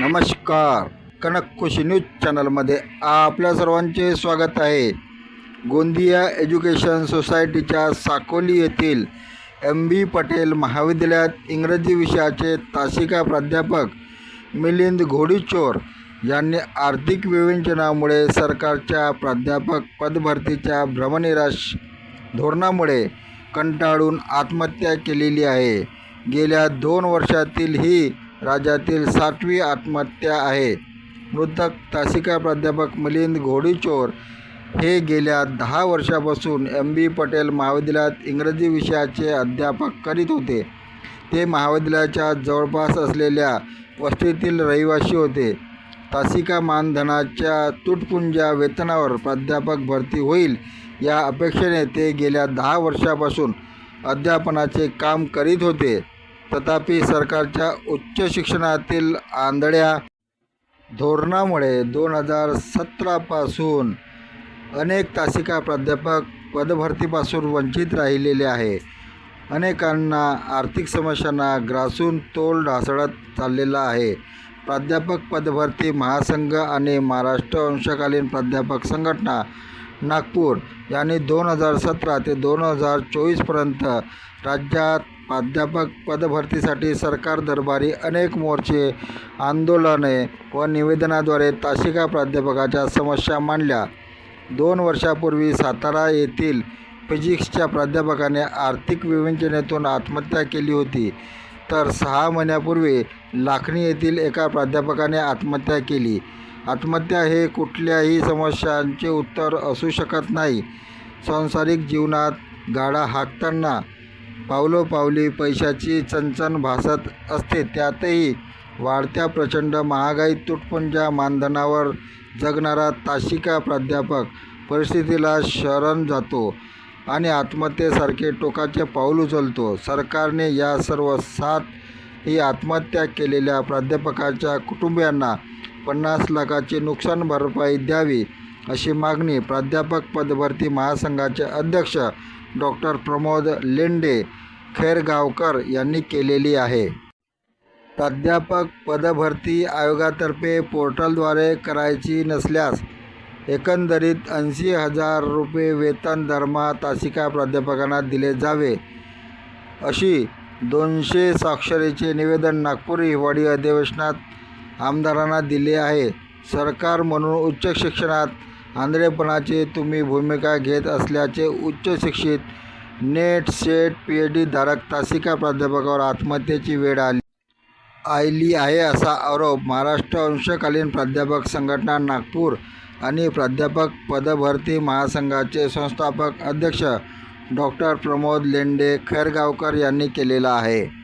नमस्कार. कनक खुशी न्यूज चॅनलमध्ये आपल्या सर्वांचे स्वागत आहे. गोंदिया एज्युकेशन सोसायटीच्या साकोली येथील एम बी पटेल महाविद्यालयात इंग्रजी विषयाचे तासिका प्राध्यापक मिलिंद घोडीचोर यांनी आर्थिक विवेचनामुळे सरकारच्या प्राध्यापक पदभरतीच्या भ्रमनिराश धोरणामुळे कंटाळून आत्महत्या केलेली आहे. गेल्या दोन वर्षातील ही राज्यातील सातवी आत्महत्या आहे. मृतक तासिका प्राध्यापक मिलिंद घोडीचोर हे गेल्या दहा वर्षापासून एम बी पटेल महाविद्यालयात इंग्रजी विषयाचे अध्यापक करीत होते. ते महाविद्यालयाच्या जवळपास असलेल्या वस्तीतील रहिवासी होते. तासिका मानधनाच्या तुटपुंजा वेतनावर प्राध्यापक भरती होईल या अपेक्षेने ते गेल्या दहा वर्षापासून अध्यापनाचे काम करीत होते. तथापि सरकारच्या उच्च शिक्षणातील आंधळ्या धोरणामुळे दोन हजार सतरापासून अनेक तासिका प्राध्यापक पदभरतीपासून वंचित राहिलेले आहे. अनेकांना आर्थिक समस्यांना ग्रासून तोल ढासळत चाललेला आहे. प्राध्यापक पदभरती महासंघ आणि महाराष्ट्र अंशकालीन प्राध्यापक संघटना नागपूर यांनी दोन हजार सतरा ते दोन हजार चोवीसपर्यंत राज्यात प्राध्यापक पदभरतीसाठी सरकार दरबारी अनेक मोर्चे आंदोलने व निवेदनाद्वारे तासिका प्राध्यापकाच्या समस्या मांडल्या. दोन वर्षापूर्वी सातारा येथील फिजिक्सच्या प्राध्यापकाने आर्थिक विवेचनेतून आत्महत्या केली होती. तर सहा महिन्यापूर्वी लाखणी येथील एका प्राध्यापकाने आत्महत्या केली. आत्महत्या हे कुठल्याही समस्यांचे उत्तर असू शकत नाही. सांसारिक जीवनात गाडा हाकताना पावलोपावली पैशाची चणचण भासत असते. त्यातही वाढत्या प्रचंड महागाई तुटपुंजा मानधनावर जगणारा ताशिका प्राध्यापक परिस्थितीला शरण जातो आणि आत्महत्येसारखे टोकाचे पाऊल उचलतो. सरकारने या सर्व सात ही आत्महत्या केलेल्या प्राध्यापकाच्या कुटुंबियांना पन्नास लाखाची नुकसान भरपाई द्यावी अशी मागणी प्राध्यापक पदभरती महासंघाचे अध्यक्ष डॉक्टर प्रमोद लेंडे खैरगावकर यांनी केलेली आहे. प्राध्यापक पदभरती आयोगातर्फे पोर्टलद्वारे करायची नसल्यास एकंदरीत ऐंशी हजार रुपये वेतन दरमहा तासिका प्राध्यापकांना दिले जावे अशी दोनशे स्वाक्षरीचे निवेदन नागपूर हिवाळी अधिवेशनात आमदारांना दिले आहे. सरकार म्हणून उच्च शिक्षणात आंधळेपणाची तुम्ही भूमिका घेत असल्याचे उच्च शिक्षित NET SET P H D धारक तासिका प्राध्यापकावर आत्महत्येची वेळ आली. आली आहे असा आरोप महाराष्ट्र अंशकालीन प्राध्यापक संघटना नागपूर आणि प्राध्यापक पदभरती महासंघाचे संस्थापक अध्यक्ष डॉक्टर प्रमोद लेंडे खैरगावकर यांनी केलेला आहे.